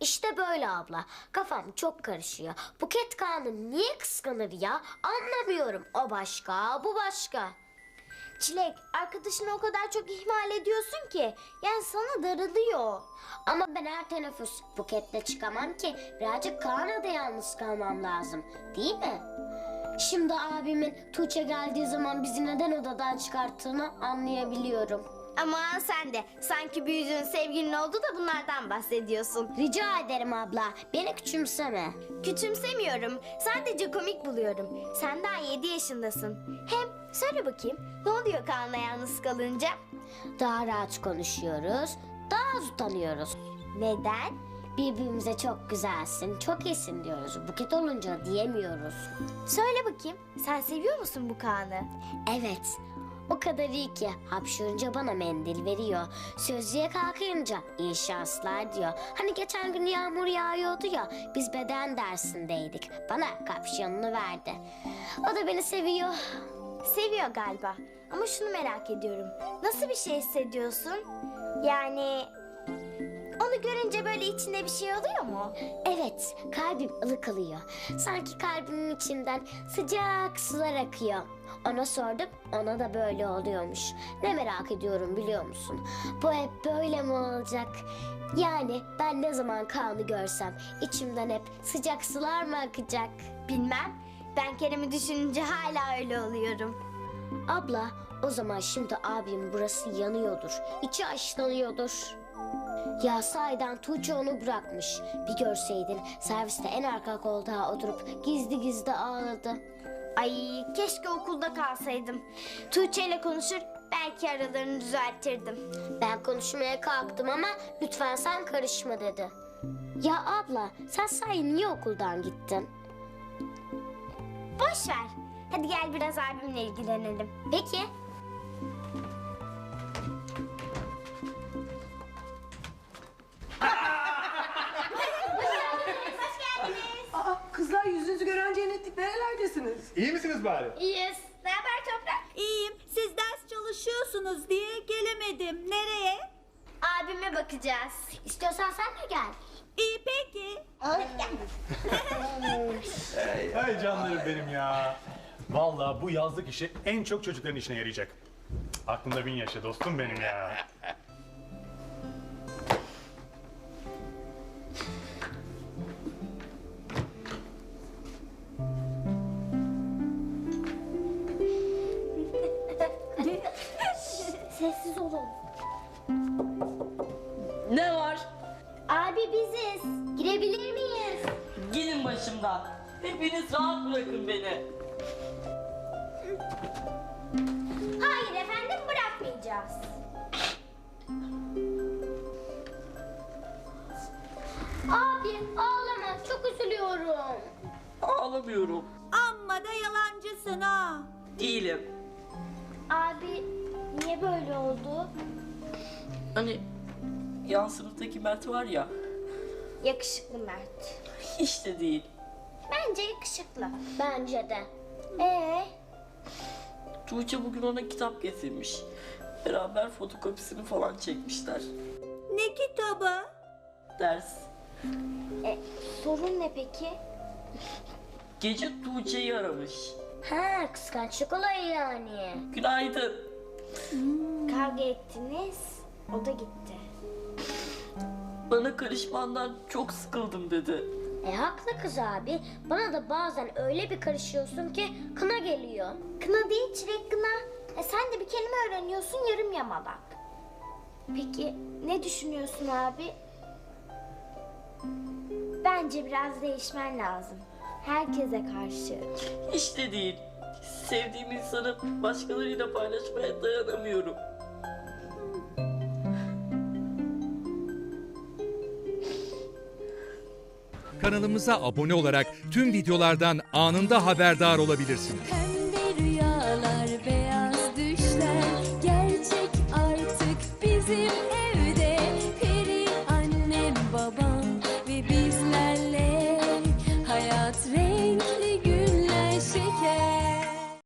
İşte böyle abla. Kafam çok karışıyor. Buket Kaan'ı niye kıskanır ya? Anlamıyorum. O başka, bu başka. Çilek arkadaşını o kadar çok ihmal ediyorsun ki. Yani sana darılıyor. Ama ben her teneffüs Buket'le çıkamam ki. Birazcık Kaan'a da yalnız kalmam lazım. Değil mi? Şimdi abimin Tuğçe geldiği zaman bizi neden odadan çıkarttığını anlayabiliyorum. Ama sen de sanki büyüdüğün sevgilin oldu da bunlardan bahsediyorsun. Rica ederim abla. Beni küçümseme. Küçümsemiyorum. Sadece komik buluyorum. Sen daha 7 yaşındasın. Hem söyle bakayım ne oluyor Kaan'la yalnız kalınca? Daha rahat konuşuyoruz. Daha az utanıyoruz. Neden? Birbirimize çok güzelsin, çok iyisin diyoruz. Buket olunca diyemiyoruz. Söyle bakayım sen seviyor musun bu Kaan'ı? Evet, o kadar iyi ki hapşırınca bana mendil veriyor. Sözlüğe kalkınca iyi şanslar diyor. Hani geçen gün yağmur yağıyordu ya, biz beden dersindeydik. Bana kapşonunu verdi. O da beni seviyor. Seviyor galiba. Ama şunu merak ediyorum. Nasıl bir şey hissediyorsun? Yani onu görünce böyle içinde bir şey oluyor mu? Evet, kalbim ılık alıyor. Sanki kalbimin içinden sıcak sular akıyor. Ona sordum, ona da böyle oluyormuş. Ne merak ediyorum biliyor musun? Bu hep böyle mi olacak? Yani ben ne zaman Kaan'ı görsem içimden hep sıcak sular mı akacak? Bilmem. Ben Kerem'i düşününce hala öyle oluyorum. Abla, o zaman şimdi abim burası yanıyordur. içi aşlanıyordur. Ya sahiden Tuğçe onu bırakmış. Bir görseydin serviste en arka koltuğa oturup gizli gizli ağladı. Ay keşke okulda kalsaydım. Tuğçe ile konuşur belki aralarını düzeltirdim. Ben konuşmaya kalktım ama lütfen sen karışma dedi. Ya abla sen sahi niye okuldan gittin? Boş ver. Hadi gel biraz abimle ilgilenelim. Peki. Kızlar yüzünüzü gören cennetlik nerelerdesiniz? İyi misiniz bari? İyiyiz. Ne haber Toprak? İyiyim. Siz ders çalışıyorsunuz diye gelemedim. Nereye? Abime bakacağız. İstiyorsan sen de gel. İyi peki. Ay canlarım benim ya. Vallahi bu yazlık işi en çok çocukların işine yarayacak. Aklımda bin yaşa dostum benim ya. Sessiz olun. Ne var? Abi biziz. Girebilir miyiz? Gidin başımdan. Hepiniz rahat bırakın beni. Hayır efendim bırakmayacağız. Abi ağlama çok üzülüyorum. Ağlamıyorum. Amma da yalancısın ha. Değilim. Abi niye böyle oldu? Hani yan sınıftaki Mert var ya. Yakışıklı Mert. Hiç de değil. Bence yakışıklı. Bence de. Ee, Tuğçe bugün ona kitap getirmiş. Beraber fotokopisini falan çekmişler. Ne kitabı? Ders. e, sorun ne peki? Gece Tuğçe'yi aramış. Ha kıskançlık olayı yani. Günaydın. Kavga ettiniz, o da gitti. Bana karışmandan çok sıkıldım dedi. E haklı kız abi. Bana da bazen öyle bir karışıyorsun ki kına geliyor. Kına değil çilek kına. E, sen de bir kelime öğreniyorsun yarım yamalak. Peki ne düşünüyorsun abi? Bence biraz değişmen lazım. Herkese karşı. Hiç de değil. Sevdiğim insanı başkalarıyla paylaşmaya dayanamıyorum. Kanalımıza abone olarak tüm videolardan anında haberdar olabilirsiniz.